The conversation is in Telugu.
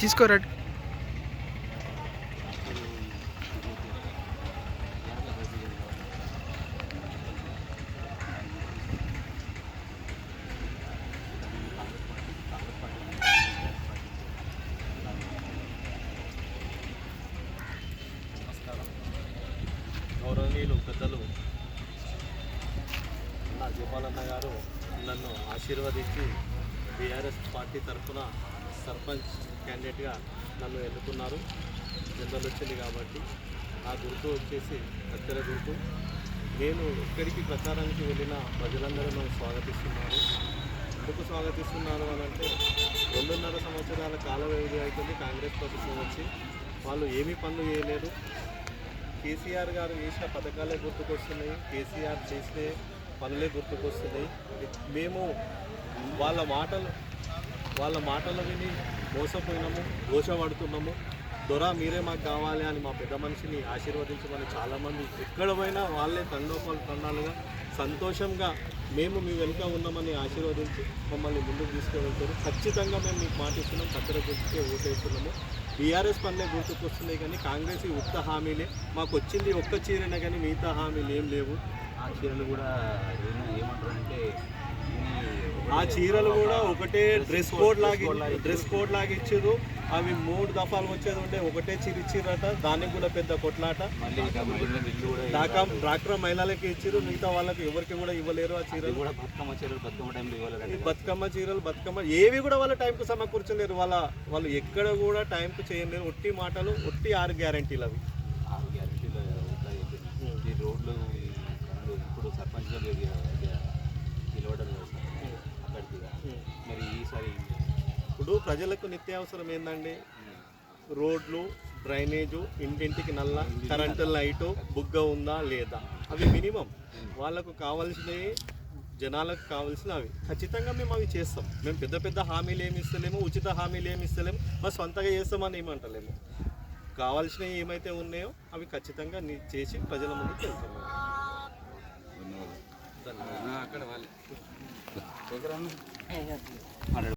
తీసుకోరా గౌరవనీయులు పెద్దలు అన్న గోపాలన్న గారు నన్ను ఆశీర్వదించి బీఆర్ఎస్ పార్టీ తరఫున సర్పంచ్ క్యాండిడేట్గా నన్ను ఎన్నుకున్నారు. జనరల్ వచ్చింది కాబట్టి ఆ గుర్తు వచ్చేసి కత్తెర గుర్తు. నేను ఎక్కడికి ప్రచారానికి వెళ్ళిన ప్రజలందరూ నన్ను స్వాగతిస్తున్నారు. ఎందుకు స్వాగతిస్తున్నారు అని అంటే రెండున్నర సంవత్సరాల కాల వ్యవధి అవుతుంది కాంగ్రెస్ ప్రభుత్వం వచ్చి. వాళ్ళు ఏమీ పనులు చేయలేదు. కేసీఆర్ గారు చేసిన పథకాలే గుర్తుకొస్తున్నాయి. కేసీఆర్ చేసే పనులే గుర్తుకొస్తున్నాయి. మేము వాళ్ళ మాటలు వాళ్ళ మాటలు విని మోసపోయినాము దోషపడుతున్నాము దొర మీరే మాకు కావాలి అని మా పెద్ద మనిషిని ఆశీర్వదించమని చాలామంది ఎక్కడ పోయినా వాళ్ళే తండోపాలు తండాలుగా సంతోషంగా మేము మీ వెనుక ఉన్నామని ఆశీర్వదించి మమ్మల్ని ముందుకు తీసుకువెళ్తారు. ఖచ్చితంగా మేము మీకు మాటిస్తున్నాం కత్తెర గుర్తుకే ఓటేస్తున్నాము. బీఆర్ఎస్ పనులే గుర్తుకొస్తున్నాయి కానీ కాంగ్రెస్ ఈ ఉత్త హామీలే. మాకు వచ్చింది ఒక్క చీరనే కానీ మిగతా హామీలు ఏం లేవు. ఆ చీరలు కూడా ఏమంటారు అంటే ఆ చీరలు కూడా ఒకటే డ్రెస్ కోడ్ లాగా డ్రెస్ కోడ్ లాగా ఇచ్చారు అవి మూడు దఫాలు వచ్చేది ఉంటే ఒకటే చీర ఇచ్చిరట దానికి కూడా పెద్ద కొట్లాట. డాకా డాక్టర్ మహిళలకి ఇచ్చిరు మిగతా వాళ్ళకి ఎవరికి కూడా ఇవ్వలేరు ఆ చీరలు. కూడా బతుకమ్మ చీరలు బతుకమ్మ టైంలో బతుకమ్మ చీరలు బతుకమ్మ ఏవి కూడా వాళ్ళ టైంకు సమకూర్చలేరు. వాళ్ళ వాళ్ళు ఎక్కడ కూడా టైంకు చేయలేరు. ఒట్టి మాటలు ఒట్టి ఆరు గ్యారంటీలు అవి ఆరు గ్యారెంటీలు అవుతాయి అయిపోయింది. ఈ రోడ్లు ఈ పనులు ఇప్పుడు సర్పంచ్ గారు నిలవడం లేదు సార్. అక్కడికి మరి ఈసారి ఇప్పుడు ప్రజలకు నిత్యావసరం ఏందండి? రోడ్లు డ్రైనేజు ఇంటింటికి నల్ల కరెంటు లైటు బుగ్గ ఉందా లేదా? అవి మినిమం. వాళ్ళకు కావాల్సినవి జనాలకు కావాల్సినవి. ఖచ్చితంగా మేము అవి చేస్తాం. మేము పెద్ద పెద్ద హామీలు ఏమి ఇస్తలేము ఉచిత హామీలు ఏమి ఇస్తలేము మా సొంతగా చేస్తామని ఏమంటలేము కావాల్సినవి ఏమైతే ఉన్నాయో అవి ఖచ్చితంగా చేసి ప్రజల ముందుకు వెళ్తాం. అక్కడ వాళ్ళు.